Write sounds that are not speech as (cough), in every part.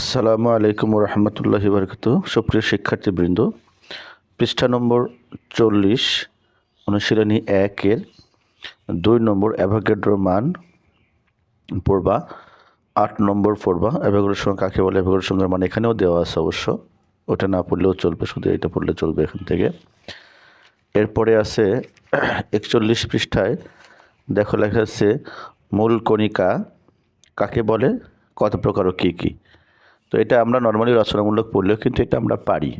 আসসালামু আলাইকুম রহমতুল্লাহ বরকত সুপ্রিয় শিক্ষার্থীবৃন্দ, পৃষ্ঠা নম্বর চল্লিশ, অনুশীলনী একের দুই নম্বর অ্যাভোগেড্রো মান পড়বা, আট নম্বর পড়বা। অ্যাভোগেড্রোর সঙ্গে কাকে বলে? অ্যাভোগেড্রোর সঙ্গে মান এখানেও দেওয়া আছে অবশ্য। ওটা না পড়লেও চলবে, শুধু এটা পড়লে চলবে এখান থেকে। এরপরে আছে একচল্লিশ পৃষ্ঠায়, দেখো লেখা আছে, মূল কণিকা কাকে বলে? কত প্রকার ও কী কী? তো এটা আমরা নর্মালি রচনামূলক পড়লেও কিন্তু এটা আমরা পারি।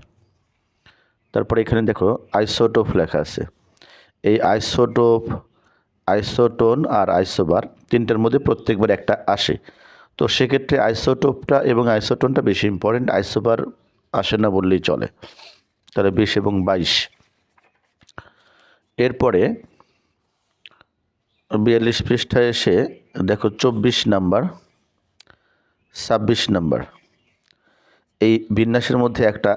তারপরে এখানে দেখো আইসোটোপ লেখা আছে। এই আইসোটোপ আইসোটোন আর আইসোবার তিনটার মধ্যে প্রত্যেকবার একটা আসে। তো সেক্ষেত্রে আইসোটোপটা এবং আইসোটোনটা বেশি ইম্পর্টেন্ট আইসোবার আসে না বললেই চলে। তাহলে বিশ এবং বাইশ। এরপরে বিয়াল্লিশ পৃষ্ঠায় এসে দেখো, চব্বিশ নাম্বার, ছাব্বিশ নাম্বার। এই বিন্যাসের মধ্যে একটা,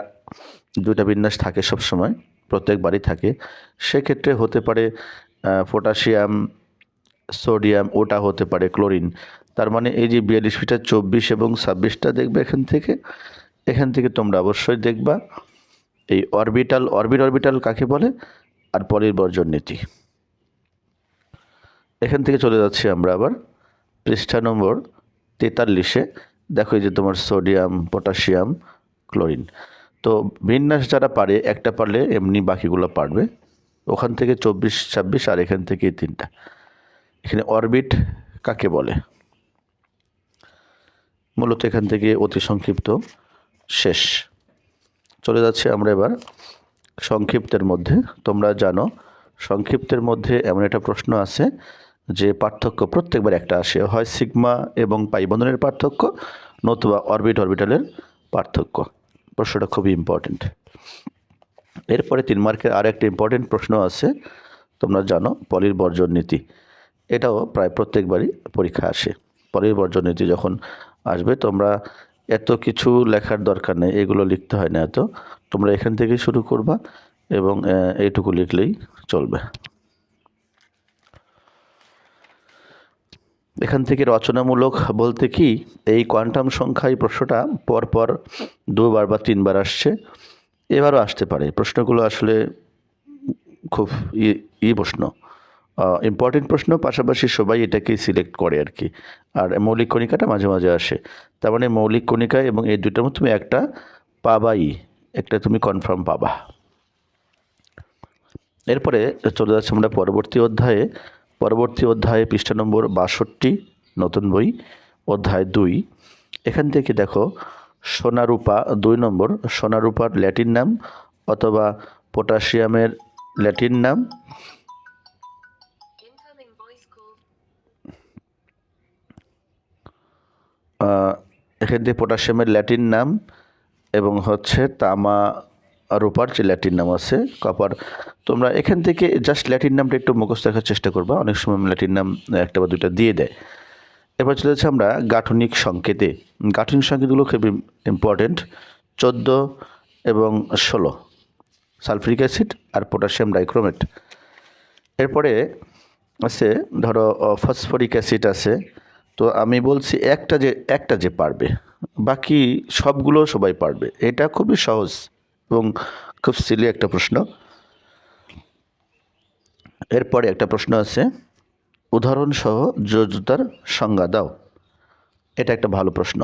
দুইটা বিন্যাস থাকে সব সময় প্রত্যেকবারই থাকে। সেক্ষেত্রে হতে পারে পটাশিয়াম, সোডিয়াম, ওটা হতে পারে ক্লোরিন। তার মানে এই যে বিয়াল্লিশ ফিটা চব্বিশ এবং ছাব্বিশটা দেখবে এখান থেকে এখান থেকে তোমরা অবশ্যই দেখবা এই অরবিটাল, অরবিট অরবিটাল কাকে বলে? আর পলির বর্জন নীতি। এখান থেকে চলে যাচ্ছি আমরা আবার, পৃষ্ঠা নম্বর তেতাল্লিশে। দেখো এই যে তোমার সোডিয়াম, পটাশিয়াম, ক্লোরিন। তো বিন্যাস যারা পারে, একটা পারলে এমনি বাকিগুলো পারবে। ওখান থেকে চব্বিশ, ছাব্বিশ আর এখান থেকে তিনটা। এখানে অরবিট কাকে বলে? মূলত এখান থেকে অতি সংক্ষিপ্ত, শেষ। চলে যাচ্ছে আমরা এবার সংক্ষিপ্তের মধ্যে। তোমরা জানো, সংক্ষিপ্তের মধ্যে এমন একটা প্রশ্ন আছে যে পার্থক্য প্রত্যেকবার একটা আসে, হয় সিগমা এবং পাই বন্ধনের পার্থক্য নতুবা অরবিট অরবিটালের পার্থক্য। প্রশ্নটা খুবই ইম্পর্টেন্ট এরপরে তিন মার্কের আর একটা ইম্পর্টেন্ট প্রশ্ন আছে, তোমরা জানো, পলির বর্জন নীতি। এটাও প্রায় প্রত্যেকবারই পরীক্ষা আসে। পলির বর্জন নীতি যখন আসবে, তোমরা এত কিছু লেখার দরকার নেই, এগুলো লিখতে হয় না এত। তোমরা এখান থেকে শুরু করবা এবং এইটুকু লিখলেই চলবে। এখান থেকে রচনামূলক বলতে কি, এই কোয়ান্টাম সংখ্যায় প্রশ্নটা পরপর দুবার বা তিনবার আসছে, এবারও আসতে পারে। প্রশ্নগুলো আসলে খুব ই প্রশ্ন। ইম্পর্টেন্ট প্রশ্ন, পাশাপাশি সবাই এটাকেই সিলেক্ট করে আর কি। আর মৌলিক কণিকাটা মাঝে মাঝে আসে। তার মানে মৌলিক কণিকা এবং এই দুইটার মধ্যে তুমি একটা পাবাই একটা তুমি কনফার্ম পাবা। এরপরে চলে যাচ্ছে আমরা পরবর্তী অধ্যায়ে। পরবর্তী অধ্যায়ে পৃষ্ঠা নম্বর বাষট্টি নতুন বই অধ্যায় দুই এখান থেকে দেখো সোনারূপা দুই নম্বর সোনারূপার ল্যাটিন নাম অথবা পটাশিয়ামের ল্যাটিন নাম. এখান থেকে পটাশিয়ামের ল্যাটিন নাম এবং হচ্ছে তামা রূপার যে ল্যাটিন নাম আছে, কপার, তোমরা এখান থেকে জাস্ট ল্যাটিন নামটা একটু মুখস্থ রাখার চেষ্টা করবা। অনেক সময় ল্যাটিন নাম একটা বা দুটো দিয়ে দেয়। এবার চলে যাচ্ছে আমরা গাঠনিক সংকেতে। গাঠনিক সংকেতগুলো খুবই ইম্পর্টেন্ট চোদ্দ এবং ষোলো। সালফ্রিক অ্যাসিড আর পটাশিয়াম ডাইক্রোমেট। এরপরে আছে, ধরো ফসফরিক অ্যাসিড আছে। তো আমি বলছি একটা যে একটা যে পারবে, বাকি সবগুলো সবাই পারবে। এটা খুবই সহজ। এবং খুব সিলি একটা প্রশ্ন। এরপরে একটা প্রশ্ন আছে, উদাহরণসহ যোজতার সংজ্ঞা দাও। এটা একটা ভালো প্রশ্ন।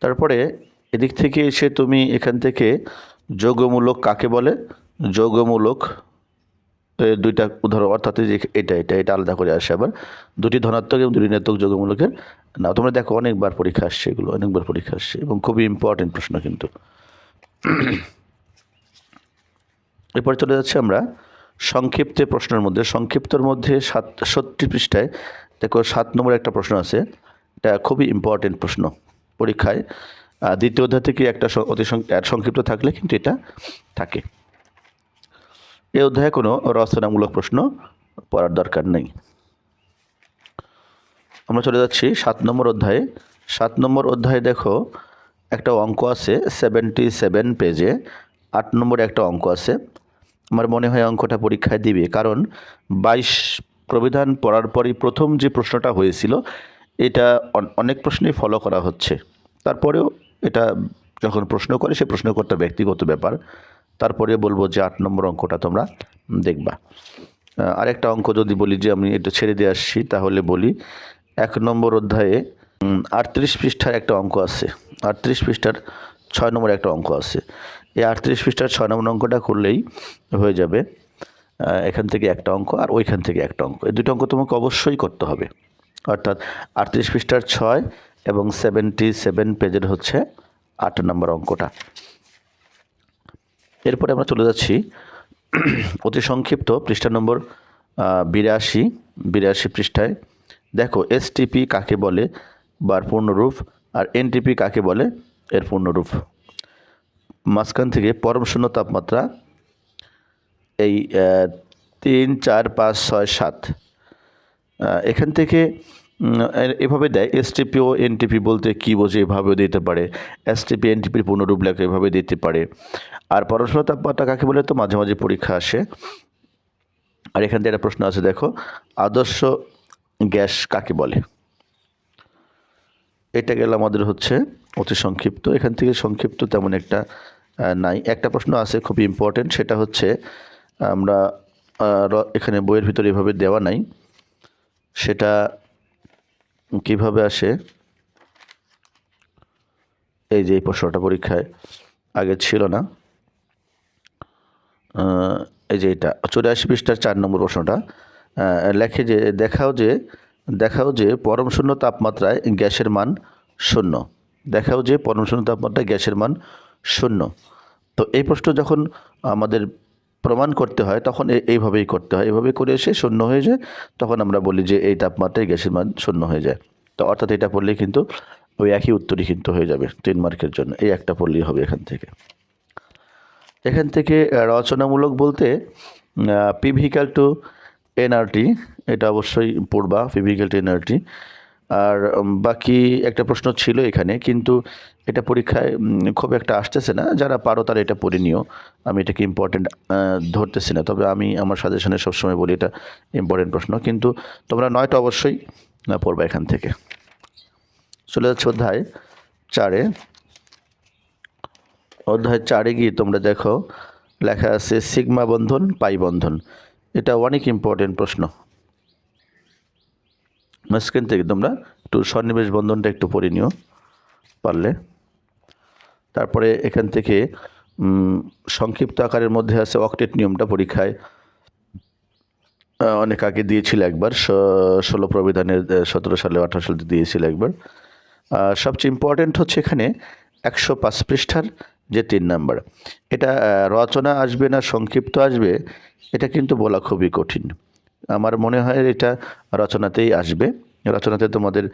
তারপরে এদিক থেকে এসে তুমি এখান থেকে যোগমূলক কাকে বলে? যোগমূলক দুইটা উদাহরণ, অর্থাৎ এটা এটা এটা আলাদা করে আসে আবার। দুটি ধনাত্মক এবং দুটি ঋণাত্মক যোগমূলকের। না তোমরা দেখো, অনেকবার পরীক্ষা আসছে এগুলো, অনেকবার পরীক্ষা আসছে এবং খুবই ইম্পর্টেন্ট প্রশ্ন কিন্তু। (clears throat) এরপরে চলে যাচ্ছি আমরা সংক্ষিপ্তে প্রশ্নের মধ্যে। সংক্ষিপ্তর মধ্যে সাতষট্টি পৃষ্ঠায় দেখো সাত নম্বর একটা প্রশ্ন আছে। এটা খুবই ইম্পর্টেন্ট প্রশ্ন পরীক্ষায়। দ্বিতীয় অধ্যায় থেকে একটা অতি সংক্ষিপ্ত থাকলে কিন্তু এটা থাকে। এই অধ্যায়ে কোনো রচনামূলক প্রশ্ন পড়ার দরকার নেই। আমরা চলে যাচ্ছি সাত নম্বর অধ্যায়ে। সাত নম্বর অধ্যায়ে দেখো একটা অঙ্ক আছে সেভেন্টি সেভেন পেজে আট নম্বরে একটা অঙ্ক আছে। আমার মনে হয় অঙ্কটা পরীক্ষায় দিবে, কারণ বাইশ প্রবিধান পড়ার পরই প্রথম যে প্রশ্নটা হয়েছিল, এটা অনেক প্রশ্নেই ফলো করা হচ্ছে। তারপরেও এটা যখন প্রশ্ন করে, সে প্রশ্ন করতে ব্যক্তিগত ব্যাপার। তারপরে বলব যে আট নম্বর অঙ্কটা তোমরা দেখবা। আরেকটা অঙ্ক যদি বলি যে আমি এটা ছেড়ে দিয়ে আসছি, তাহলে বলি, এক নম্বর অধ্যায়ে আটত্রিশ পৃষ্ঠার একটা অঙ্ক আছে। আটত্রিশ পৃষ্ঠার ছয় নম্বর একটা অঙ্ক আছে। এই আটত্রিশ পৃষ্ঠার ছয় নম্বর অঙ্কটা করলেই হয়ে যাবে এখান থেকে একটা অঙ্ক আর ওইখান থেকে একটা অঙ্ক। এই দুটো অঙ্ক তোমাকে অবশ্যই করতে হবে। অর্থাৎ আটত্রিশ পৃষ্ঠার ছয় এবং সেভেন্টি সেভেন পেজের হচ্ছে আট নম্বর অঙ্কটা। এরপরে আমরা চলে যাচ্ছি অতি সংক্ষিপ্ত পৃষ্ঠা নম্বর বিরাশি বিরাশি পৃষ্ঠায়। দেখো এসটিপি কাকে বলে? বা এর পূর্ণরূপ আর এনটিপি কাকে বলে? এর পূর্ণরূপ মাঝখান থেকে পরম শূন্য তাপমাত্রা, এই তিন, চার, পাঁচ, ছয়, সাত। এখান থেকে এভাবে দেয়। এসটিপি ও এনটিপি বলতে কী বোঝে এভাবেও দিতে পারে। এসটিপি এনটিপির পূর্ণরূপ লেখা এভাবে দিতে পারে। আর পরস্পর তাপমাত্রা কাকে বলে? তো মাঝে মাঝে পরীক্ষা আসে। আর এখান থেকে একটা প্রশ্ন আছে, দেখো, আদর্শ গ্যাস কাকে বলে? এটা গেল আমাদের হচ্ছে অতি সংক্ষিপ্ত। এখান থেকে সংক্ষিপ্ত তেমন একটা নাই। একটা প্রশ্ন আছে খুব ইম্পর্টেন্ট সেটা হচ্ছে আমরা এখানে বইয়ের ভিতরে এভাবে দেওয়া নাই। সেটা কীভাবে আসে? এই যে এই প্রশ্নটা পরীক্ষায় আগে ছিল না। এই যে এটা, চৌরাশি পৃষ্ঠার চার নম্বর প্রশ্নটা লেখে যে, দেখাও যে দেখাও যে পরম শূন্য তাপমাত্রায় গ্যাসের মান শূন্য। দেখাও যে পরম শূন্য তাপমাত্রায় গ্যাসের মান শূন্য। তো এই প্রশ্ন যখন আমাদের প্রমাণ করতে হয়, তখন এইভাবেই করতে হয়। এইভাবে করে এসে শূন্য হয়ে যায়, তখন আমরা বলি যে এই তাপমাত্রায় গ্যাসের মান শূন্য হয়ে যায়। তো অর্থাৎ এটা পড়লেই কিন্তু ওই একই উত্তরই কিন্তু হয়ে যাবে তিন মার্কের জন্য। এই একটা পড়লেই হবে এখান থেকে। এখান থেকে রচনামূলক বলতে পিভিক্যাল টু এনআরটি, এটা অবশ্যই পড়বা পিভিক্যাল টু এনআরটি। আর বাকি একটা প্রশ্ন ছিল এখানে, কিন্তু এটা পরীক্ষায় খুব একটা আসতেছে না। যারা পারো তারা এটা পড়ে নিও। আমি এটাকে ইম্পর্টেন্ট ধরতেছি না। তবে আমি আমার সাজেশনে সবসময় বলি এটা ইম্পর্টেন্ট প্রশ্ন। কিন্তু তোমরা নয়টা অবশ্যই পড়বা এখান থেকে। চলে যাচ্ছে অধ্যায় চারে। অধ্যায় চারে গিয়ে তোমরা দেখো, লেখা আছে, সিগমা বন্ধন, পাই বন্ধন। এটা অনেক ইম্পর্টেন্ট প্রশ্ন। মাঝখান থেকে তোমরা একটু সন্নিবেশ বন্ধনটা একটু পড়ে নিও পারলে। তারপরে এখান থেকে সংক্ষিপ্ত আকারের মধ্যে আছে অকটেট নিয়মটা পরীক্ষায়। অনেক আগে দিয়েছিল একবার ষোলো প্রবিধানের সতেরো সালে, আঠারো সালে দিয়েছিল একবার। সবচেয়ে ইম্পর্ট্যান্ট হচ্ছে এখানে একশো পাঁচ পৃষ্ঠার যে তিন নাম্বার। এটা রচনা আসবে না, সংক্ষিপ্ত আসবে, এটা কিন্তু বলা খুবই কঠিন। আমার মনে হয় এটা রচনাতেই আসবে। রচনাতে তোমাদের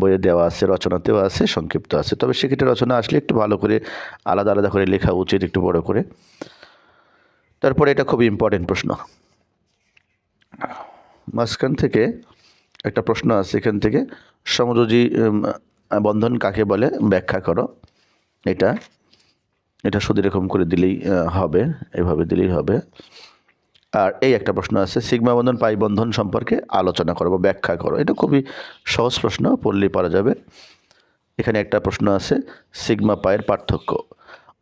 বইয়ে দেওয়া আছে, রচনাতেও আছে, সংক্ষিপ্ত আছে। তবে সেক্ষেত্রে রচনা আসলে একটু ভালো করে, আলাদা আলাদা করে লেখা উচিত, একটু বড় করে। তারপরে এটা খুব ইম্পর্টেন্ট প্রশ্ন। মাঝখান থেকে একটা প্রশ্ন আছে এখান থেকে। সমযোজী বন্ধন কাকে বলে? ব্যাখ্যা করো। এটা এটা শুধু এরকম করে দিলেই হবে, এভাবে দিলেই হবে। আর এই একটা প্রশ্ন আছে, সিগমা বন্ধন পাই বন্ধন সম্পর্কে আলোচনা করো বা ব্যাখ্যা করো। এটা খুবই সহজ প্রশ্ন, পড়লেই পারা যাবে। এখানে একটা প্রশ্ন আছে, সিগমা পায়ের পার্থক্য।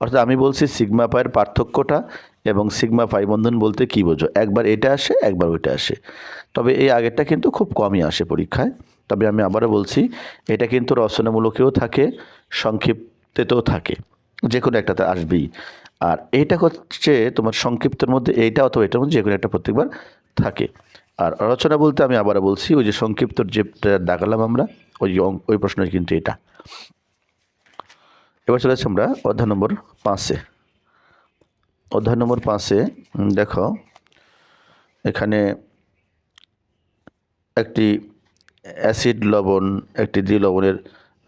অর্থাৎ আমি বলছি সিগমা পায়ের পার্থক্যটা এবং সিগমা পাই বন্ধন বলতে কী বোঝো? একবার এটা আসে, একবার ওইটা আসে। তবে এই আগেরটা কিন্তু খুব কমই আসে পরীক্ষায়। তবে আমি আবারও বলছি, এটা কিন্তু রচনামূলকেও থাকে, সংক্ষিপ্তেতেও থাকে। যে কোনো একটাতে আসবেই। আর এইটা হচ্ছে তোমার সংক্ষিপ্তের মধ্যে, এইটা অথবা এটার মধ্যে যে কোনো একটা প্রত্যেকবার থাকে। আর রচনা বলতে আমি আবারও বলছি, ওই যে সংক্ষিপ্তর যেটা দাগালাম আমরা, ওই ওই প্রশ্ন কিন্তু এটা। এবার চলে যাচ্ছি আমরা অধ্যায় নম্বর পাঁচে। অধ্যায় নম্বর পাঁচে দেখো, এখানে একটি অ্যাসিড লবণ, একটি দ্বিলবণের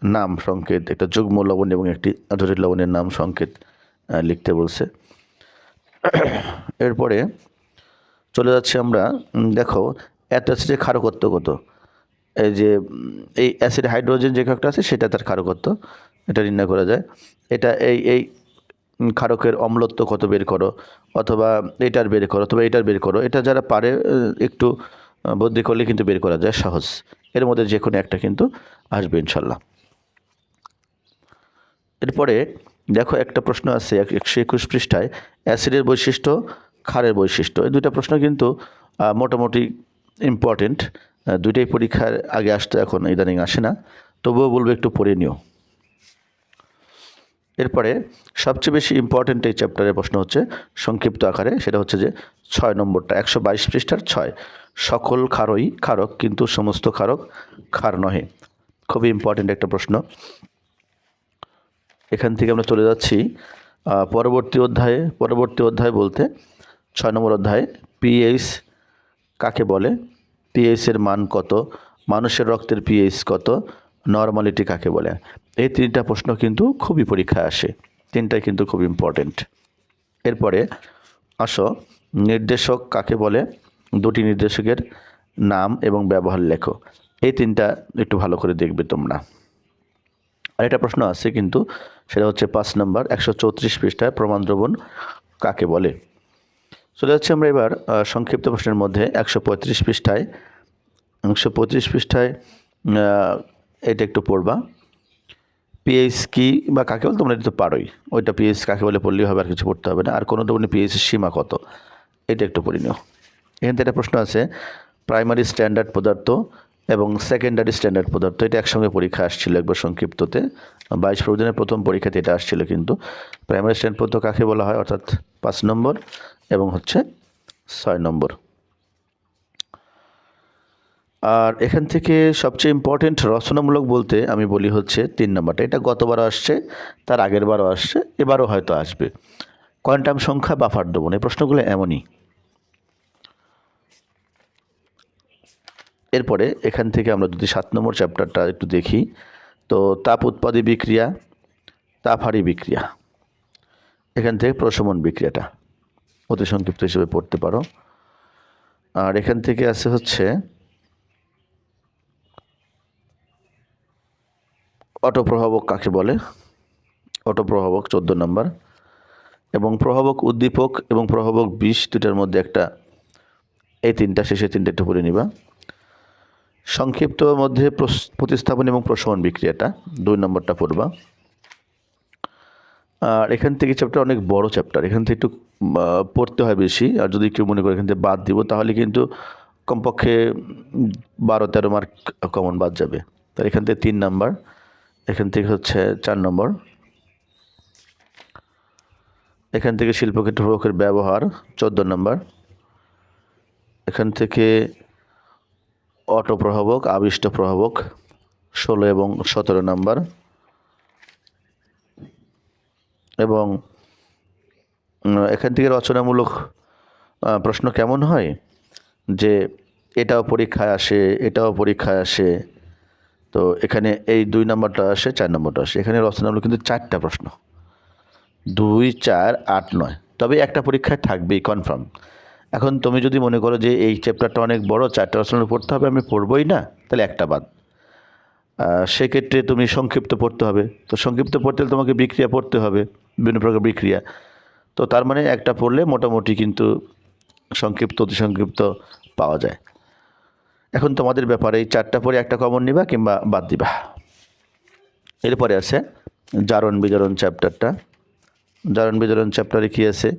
নাম সংকেত, একটা যুগ্ম লবণ এবং একটি জটিল লবণের নাম সংকেত লিখতে বলছে। এরপরে চলে যাচ্ছি আমরা দেখো হচ্ছে যে ক্ষারকত্ব কত? এই যে এই অ্যাসিড হাইড্রোজেন যে একটা আছে, সেটা তার ক্ষারকত্ব, এটা নির্ণয় করা যায়। এটা এই এই ক্ষারকের অম্লত্ব কত বের করো? অথবা এটার বের করো, অথবা এটার বের করো, এটা যারা পারে একটু বুদ্ধি করলে কিন্তু বের করা যায় সহজ। এর মধ্যে যে কোনো একটা কিন্তু আসবে ইনশাল্লাহ। এরপরে দেখো একটা প্রশ্ন আছে এক- একশো একুশ পৃষ্ঠায়, অ্যাসিডের বৈশিষ্ট্য, ক্ষারের বৈশিষ্ট্য। এই দুইটা প্রশ্ন কিন্তু মোটামুটি ইম্পর্টেন্ট দুইটাই পরীক্ষার আগে আসতে, এখন ইদানিং আসে না। তবুও বলব একটু পড়ে নিও। এরপরে সবচেয়ে বেশি ইম্পর্টেন্ট এই চ্যাপ্টারের প্রশ্ন হচ্ছে, সংক্ষিপ্ত আকারে, সেটা হচ্ছে যে ছয় নম্বরটা, একশো বাইশ পৃষ্ঠার ছয়। সকল খারই ক্ষারক, কিন্তু সমস্ত ক্ষারক ক্ষার নহে। খুবই ইম্পর্টেন্ট একটা প্রশ্ন। এখান থেকে আমরা চলে যাচ্ছি পরবর্তী অধ্যায়ে, পরবর্তী অধ্যায় বলতে ছয় নম্বর অধ্যায়ে পিএইচ কাকে বলে? পিএইচ এর মান কত? মানুষের রক্তের পিএইচ কত? নর্মালিটি কাকে বলে? এই তিনটা প্রশ্ন কিন্তু খুবই পরীক্ষায় আসে, তিনটাই কিন্তু খুব ইম্পর্টেন্ট এরপরে আসো, নির্দেশক কাকে বলে? দুটি নির্দেশকের নাম এবং ব্যবহার লেখো। এই তিনটা একটু ভালো করে দেখবে তোমরা। আরেকটা প্রশ্ন আছে কিন্তু, সেটা হচ্ছে পাঁচ নম্বর, একশো চৌত্রিশ পৃষ্ঠায় প্রমাণ দ্রবণ কাকে বলে? চলে যাচ্ছে আমরা এবার সংক্ষিপ্ত প্রশ্নের মধ্যে একশো পঁয়ত্রিশ পৃষ্ঠায়, একশো পঁয়ত্রিশ পৃষ্ঠায় এটা একটু পড়বা। পিএইচ কি বা কাকে বলে তোমরা এটা তো পারোই। ওইটা পিএইচ কাকে বলে পড়লেই হবে, আর কিছু পড়তে হবে না। আর কোনো দ্রবণে পিএইচের সীমা কত? এটা একটু পড়ে নিও। এখান থেকে একটা প্রশ্ন আছে প্রাইমারি স্ট্যান্ডার্ড পদার্থ এবং সেকেন্ডারি স্ট্যান্ডার্ড পদার্থ, এটা একসঙ্গে পরীক্ষা আসছিল একবার সংক্ষিপ্ততে। বাইশ প্রদিনের প্রথম পরীক্ষাতে এটা আসছিল কিন্তু। প্রাইমারি স্ট্যান্ডার্ড পদার্থ কাকে বলা হয়? অর্থাৎ পাঁচ নম্বর এবং হচ্ছে ছয় নম্বর। আর এখান থেকে সবচেয়ে ইম্পর্টেন্ট রচনামূলক বলতে আমি বলি হচ্ছে তিন নম্বরটা। এটা গতবারও আসছে, তার আগের বারও আসছে, এবারও হয়তো আসবে। কোয়ান্টাম সংখ্যা বাফার দেবো এই প্রশ্নগুলো এমনই। এরপরে এখান থেকে আমরা যদি সাত নম্বর চ্যাপ্টারটা একটু দেখি, তো তাপ উৎপাদী বিক্রিয়া, তাপ হারি বিক্রিয়া। এখান থেকে প্রশমন বিক্রিয়াটা, অতি সংক্ষিপ্ত হিসেবে পড়তে পারো। আর এখান থেকে আছে হচ্ছে অটোপ্রভাবক কাকে বলে? অটোপ্রভাবক চোদ্দ নম্বর। এবং প্রভাবক উদ্দীপক এবং প্রভাবক বিষ দুটার মধ্যে একটা, এই তিনটা শেষে তিনটা একটু পড়ে নিবা। সংক্ষিপ্ত মধ্যে প্রতিস্থাপন এবং প্রশমন বিক্রিয়াটা, দুই নম্বরটা পড়বা। আর এখান থেকে চ্যাপ্টার অনেক বড় চ্যাপ্টার এখান থেকে একটু পড়তে হয় বেশি, আর যদি কেউ মনে করে এখান থেকে বাদ দিব, তাহলে কিন্তু কমপক্ষে বারো তেরো মার্ক কমন বাদ যাবে। তার এখান থেকে তিন নাম্বার, এখান থেকে হচ্ছে চার নম্বর। এখান থেকে শিল্পক্ষেত্র ব্যবহার, চোদ্দ নম্বর। এখান থেকে অটো প্রভাবক আবিষ্ট প্রভাবক ষোলো এবং সতেরো নম্বর। এবং এখান থেকে রচনামূলক প্রশ্ন কেমন হয়? যে এটাও পরীক্ষায় আসে, এটাও পরীক্ষায় আসে। তো এখানে এই দুই নম্বরটা আসে, চার নম্বরটা আসে। এখানে রচনামূলক কিন্তু চারটা প্রশ্ন। দুই, চার, আট, নয়। তবে একটা পরীক্ষায় থাকবেই কনফার্ম এখন তুমি যদি মনে করো যে এই চ্যাপ্টারটা অনেক বড়, চারটা রচনা পড়তে হবে, আমি পড়বই না, তাহলে একটা বাদ। সেক্ষেত্রে তুমি সংক্ষিপ্ত পড়তে হবে। তো সংক্ষিপ্ত পড়তে হলে তোমাকে বিক্রিয়া পড়তে হবে, বিভিন্ন প্রকার বিক্রিয়া। তো তার মানে একটা পড়লে মোটামুটি কিন্তু সংক্ষিপ্ত, অতি সংক্ষিপ্ত পাওয়া যায়। এখন তোমাদের ব্যাপারে এই চারটা পরে একটা কমন নিবা কিংবা বাদ দিবা। এরপরে আছে জারণ বিজারণ চ্যাপ্টারটা জারণ বিজারণ চ্যাপ্টারে কী আছে?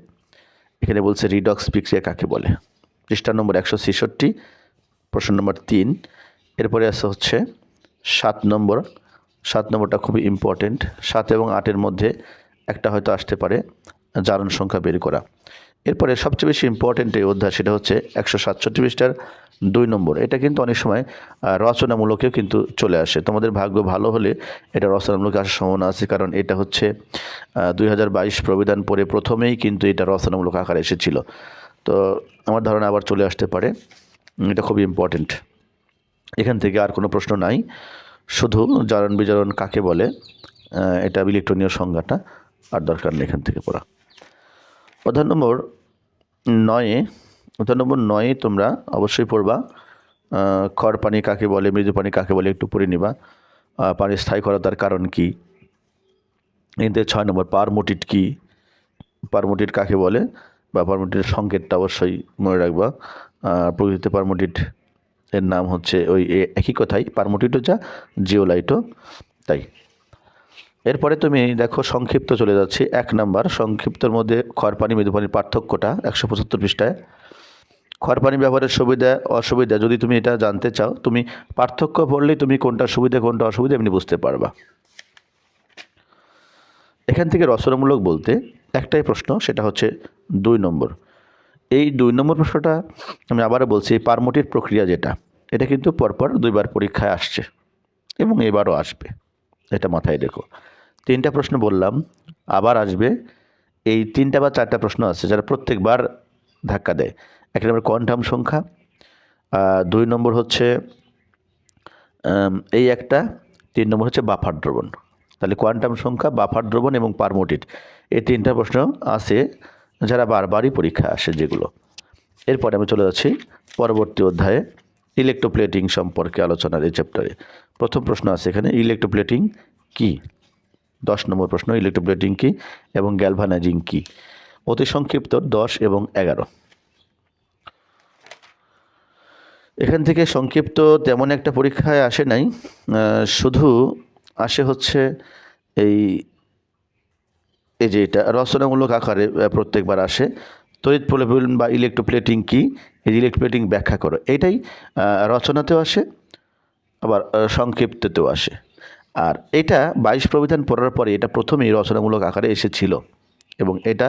এখানে বলছে রিডক্স বিক্রিয়া কাকে বলে? পৃষ্ঠা নম্বর একশো ছেষট্টি, প্রশ্ন নম্বর তিন। এরপরে আছে হচ্ছে, সাত নম্বর। সাত নম্বরটা খুবই ইম্পর্টেন্ট সাত এবং আটের মধ্যে একটা হয়তো আসতে পারে, জারণ সংখ্যা বের করা। এরপরে সবচেয়ে বেশি ইম্পর্টেন্ট এই অধ্যায় সেটা হচ্ছে একশো সাতষট্টি পৃষ্ঠার দুই নম্বর। এটা কিন্তু অনেক সময় রচনামূলকেও কিন্তু চলে আসে। তোমাদের ভাগ্য ভালো হলে এটা রচনামূলক আসার সম্ভাবনা আছে, কারণ এটা হচ্ছে দুই হাজার বাইশ প্রবিধান পরে প্রথমেই কিন্তু এটা রচনামূলক আকারে এসেছিল। তো আমার ধারণা আবার চলে আসতে পারে। এটা খুবই ইম্পর্টেন্ট এখান থেকে আর কোনো প্রশ্ন নাই। শুধু জারণ বিজারণ কাকে বলে? এটা ইলেকট্রনীয় সংজ্ঞাটা। আর দরকার নেই এখান থেকে পড়া। অধ্যায় নম্বর নয়ে, অধ্যায় নম্বর নয়ে তোমরা অবশ্যই পড়বা। খড় পানি কাকে বলে, মৃদু পানি কাকে বলে একটু পড়ে নিবা। পানির স্থায়ী করার কারণ কি? এতে ছয় নম্বর, পারমোটিট কি? পারমোটিট কাকে বলে? বা পারমোটিটের সংকেতটা অবশ্যই মনে রাখবা। প্রকৃতিতে পারমোটিট এর নাম হচ্ছে ওই একই কথাই পারমোটিটো যা, জিওলাইটও। তাই। এরপরে তুমি দেখো সংক্ষিপ্ত চলে যাচ্ছি। এক নাম্বার, সংক্ষিপ্তর মধ্যে খড়পানি মৃদুপানির পার্থক্যটা একশো পঁচাত্তর পৃষ্ঠায়। খড়পানি ব্যবহারের সুবিধা, অসুবিধা, যদি তুমি এটা জানতে চাও, তুমি পার্থক্য পড়লেই তুমি কোনটা সুবিধা, কোনটা অসুবিধা এমনি বুঝতে পারবা। এখান থেকে রচনামূলক বলতে একটাই প্রশ্ন, সেটা হচ্ছে দুই নম্বর। এই দুই নম্বর প্রশ্নটা আমি আবারও বলছি, এই পারমোটির প্রক্রিয়া যেটা, এটা কিন্তু পরপর দুইবার পরীক্ষায় আসছে এবং এবারও আসবে। এটা মাথায় রেখো। তিনটা প্রশ্ন বললাম, আবার আসবে। এই তিনটা বা চারটা প্রশ্ন আছে যারা প্রত্যেকবার ধাক্কা দেয়। এক নম্বর কোয়ান্টাম সংখ্যা দুই নম্বর হচ্ছে এই একটা, তিন নম্বর হচ্ছে বাফার দ্রবণ। তাহলে কোয়ান্টাম সংখ্যা, বাফার দ্রবণ এবং পারমোটিট এই তিনটা প্রশ্ন আছে যারা বারবারই পরীক্ষা আসে যেগুলো। এরপরে আমি চলে যাচ্ছি পরবর্তী অধ্যায়ে ইলেকট্রোপ্লেটিং সম্পর্কে আলোচনার এই চ্যাপ্টারে প্রথম প্রশ্ন আছে এখানে ইলেকট্রোপ্লেটিং কি? দশ নম্বর প্রশ্ন ইলেকট্রোপ্লেটিং কি এবং গ্যালভানাইজিং কি অতি সংক্ষিপ্ত, দশ এবং এগারো। এখান থেকে সংক্ষিপ্ত তেমন একটা পরীক্ষায় আসে নাই। শুধু আসে হচ্ছে এই এই যে এটা, রচনামূলক আকারে প্রত্যেকবার আসে। তড়িৎ প্রলোভন বা ইলেকট্রোপ্লেটিং কি এই ইলেকট্রোপ্লেটিং ব্যাখ্যা করো, এটাই রচনাতেও আসে, আবার সংক্ষিপ্ততেও আসে। আর এটা বাইশ প্রবিধান পড়ার পরে এটা প্রথমেই রচনামূলক আকারে এসেছিল এবং এটা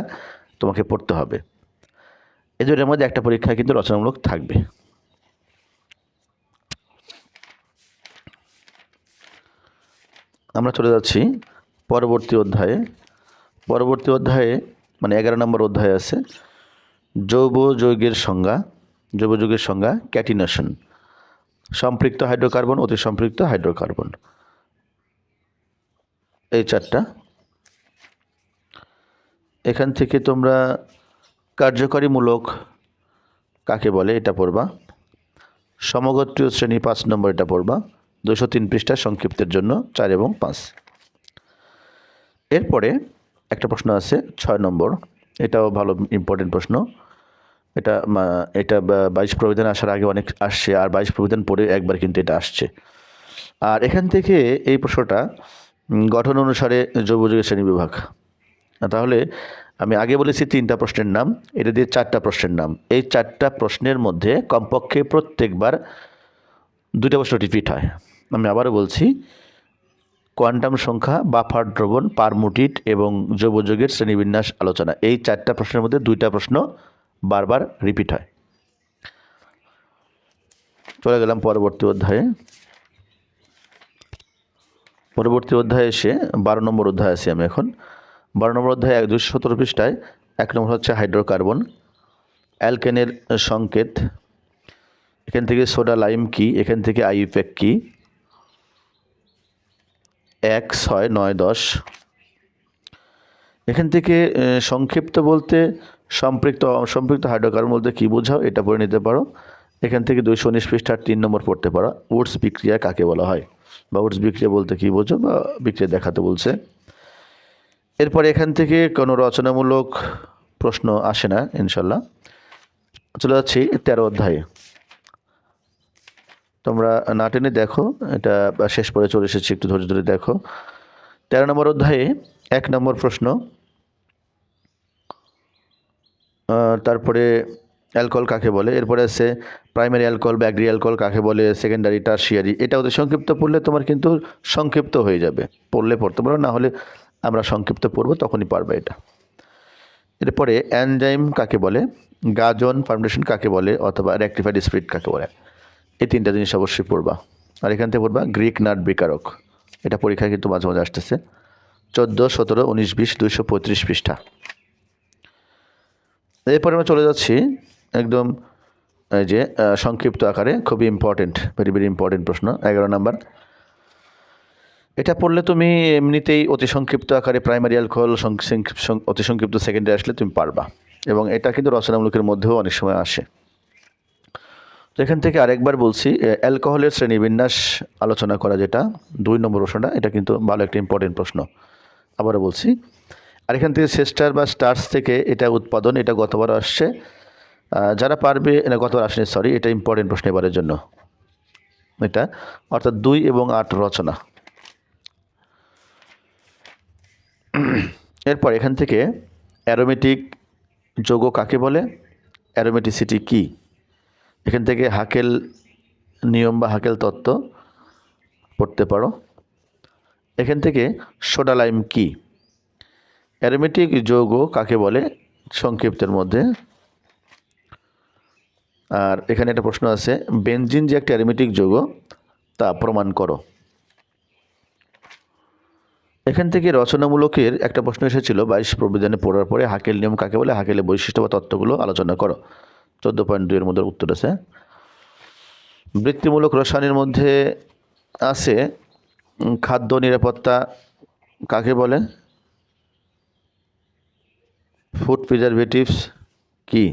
তোমাকে পড়তে হবে। এই দুটোর মধ্যে একটা পরীক্ষায় কিন্তু রচনামূলক থাকবে। আমরা চলে যাচ্ছি পরবর্তী অধ্যায়ে। পরবর্তী অধ্যায়ে মানে এগারো নম্বর অধ্যায় আছে জৈব যৌগের সংজ্ঞা জৈব যৌগের সংজ্ঞা ক্যাটিনেশন। সম্পৃক্ত হাইড্রোকার্বন, অতি সম্পৃক্ত হাইড্রোকার্বন। এই চারটা। এখান থেকে তোমরা কার্যকরীমূলক কাকে বলে এটা পড়বা? সমগোত্রীয় শ্রেণি পাঁচ নম্বর এটা পড়বা দুশো তিন পৃষ্ঠা সংক্ষিপ্তের জন্য, চার এবং পাঁচ। এরপরে একটা প্রশ্ন আছে, ছয় নম্বর। এটাও ভালো ইম্পর্টেন্ট প্রশ্ন। এটা এটা বাইশ প্রবিধান আসার আগে অনেক আসছে, আর বাইশ প্রবিধান পরে একবার কিন্তু এটা আসছে। আর এখান থেকে এই প্রশ্নটা গঠন অনুসারে জৈবযোগের শ্রেণি বিভাগ। তাহলে আমি আগে বলেছি তিনটা প্রশ্নের নাম, এটা দিয়ে চারটা প্রশ্নের নাম। এই চারটা প্রশ্নের মধ্যে কমপক্ষে প্রত্যেকবার দুইটা প্রশ্ন রিপিট হয়। আমি আবারও বলছি, কোয়ান্টাম সংখ্যা, বাফার দ্রবণ, পারমুটিট এবং জৈবযোগের শ্রেণীবিন্যাস আলোচনা। এই চারটা প্রশ্নের মধ্যে দুইটা প্রশ্ন বারবার রিপিট হয়। চলে গেলাম পরবর্তী অধ্যায়ে। পরবর্তী অধ্যায়ে এসে বারো নম্বর অধ্যায় আছি আমি এখন। বারো নম্বর অধ্যায়ে এক দুশো সতেরো পৃষ্ঠায়, এক নম্বর হচ্ছে হাইড্রোকার্বন। অ্যালকেনের সংকেত, এখান থেকে সোডা লাইম কি, এখান থেকে আইউপ্যাক কি? এক, ছয়, নয়, দশ। এখান থেকে সংক্ষিপ্ত বলতে সম্পৃক্ত সম্পৃক্ত হাইড্রোকার্বন বলতে কী বোঝাও এটা পড়ে নিতে পারো। এখান থেকে দুইশো উনিশ পৃষ্ঠার তিন নম্বর পড়তে পারো। উডস বিক্রিয়া কাকে বলা হয়? বা উডস বিক্রিয়া বলতে কী বোঝো বা বিক্রিয়া দেখাতে বলছে। এরপরে এখান থেকে কোনো রচনামূলক প্রশ্ন আসে না, ইনশাল্লাহ। চলে যাচ্ছি তেরো অধ্যায়ে। তোমরা না টেনে দেখো, এটা শেষ পরে চলে এসেছি, একটু ধৈর্য ধরে দেখো। তেরো নম্বর অধ্যায়ে এক নম্বর প্রশ্ন। তারপরে অ্যালকোহল কাকে বলে? এরপরে আছে প্রাইমারি অ্যালকোহল বা অ্যালকোহল কাকে বলে? সেকেন্ডারি টার্সিয়ারি এটা ওদের সংক্ষিপ্ত পড়লে তোমার কিন্তু সংক্ষিপ্ত হয়ে যাবে। পড়লে পড়তে পারো, না হলে আমরা সংক্ষিপ্ত পড়ব, তখনই পারবে এটা। এরপরে অ্যানজাইম কাকে বলে? গাজন ফার্মেশন কাকে বলে? অথবা রেক্টিফাইড স্পিরিট কাকে বলে? এই তিনটা জিনিস অবশ্যই পড়বা। আর এখান থেকে পড়বা গ্রিক নাট বিকারক। এটা পরীক্ষায় কিন্তু মাঝে মাঝে আসতেছে। চোদ্দ, সতেরো, উনিশ, বিশ, দুইশো পঁয়ত্রিশ পৃষ্ঠা। এরপরে আমরা চলে যাচ্ছি একদম, এই যে সংক্ষিপ্ত আকারে খুবই ইম্পর্টেন্ট ভেরি ভেরি ইম্পর্টেন্ট প্রশ্ন, এগারো নাম্বার। এটা পড়লে তুমি এমনিতেই অতি সংক্ষিপ্ত আকারে প্রাইমারি অ্যালকোহল অতি সংক্ষিপ্ত সেকেন্ডারি আসলে তুমি পারবা। এবং এটা কিন্তু রচনামূলকের মধ্যেও অনেক সময় আসে। তো এখান থেকে আরেকবার বলছি অ্যালকোহলের শ্রেণীবিন্যাস আলোচনা করা যেটা, দুই নম্বর প্রশ্নটা, এটা কিন্তু ভালো একটা ইম্পর্টেন্ট প্রশ্ন। আবারও বলছি, আর এখান থেকে সেস্টার বা স্টার্স থেকে এটা উৎপাদন, এটা গতবার আসছে। যারা পারবে এটা গতবার আসেনি সরি এটা ইম্পর্টেন্ট প্রশ্ন এবারের জন্য। এটা, অর্থাৎ দুই এবং আট রচনা। (clears throat) এরপর এখান থেকে অ্যারোমেটিক যোগ কাকে বলে? অ্যারোমেটিসিটি কি? এখান থেকে হাকেল নিয়ম বা হাকেল তত্ত্ব পড়তে পারো। এখান থেকে সোডা লাইম কি? অ্যারোমেটিক যৌগ কাকে বলে? সংক্ষিপ্তের মধ্যে। আর এখানে একটা প্রশ্ন আছে, বেনজিন যে একটা অ্যারোমেটিক যৌগ, তা প্রমাণ করো। এখান থেকে রচনামূলকের একটা প্রশ্ন এসেছিল, বাইশ প্রবিধানে পড়ার পরে হাকেল নিয়ম কাকে বলে? হাকেলের বৈশিষ্ট্য বা তত্ত্বগুলো আলোচনা করো। চোদ্দ পয়েন্ট দুইয়ের মধ্যে উত্তর আছে। বৃত্তিমূলক রসায়নের মধ্যে আছে খাদ্য নিরাপত্তা কাকে বলে? ফুড প্রিজারভেটিভস কি?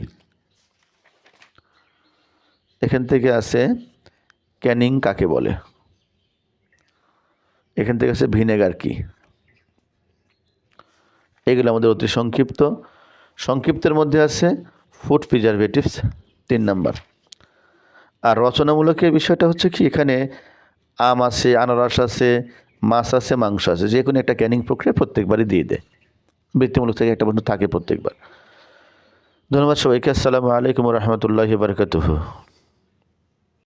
এখান থেকে আছে ক্যানিং কাকে বলে? এখান থেকে আছে ভিনেগার কি? এগুলো আমাদের অতি সংক্ষিপ্ত। সংক্ষিপ্তের মধ্যে আছে ফুড প্রিজারভেটিভস তিন নাম্বার। আর রচনামূলকের বিষয়টা হচ্ছে কি, এখানে আম আছে, আনারস আছে, মাছ আছে, মাংস আছে, যে কোনো একটা ক্যানিং প্রক্রিয়া প্রত্যেকবারই দিয়ে দেয়। বৃত্তিমূলক থেকে একটা বন্ধু থাকে প্রত্যেকবার। ধন্যবাদ সবাইকে, আসসালামু আলাইকুম রহমতুল্লাহি বারকাতুহু।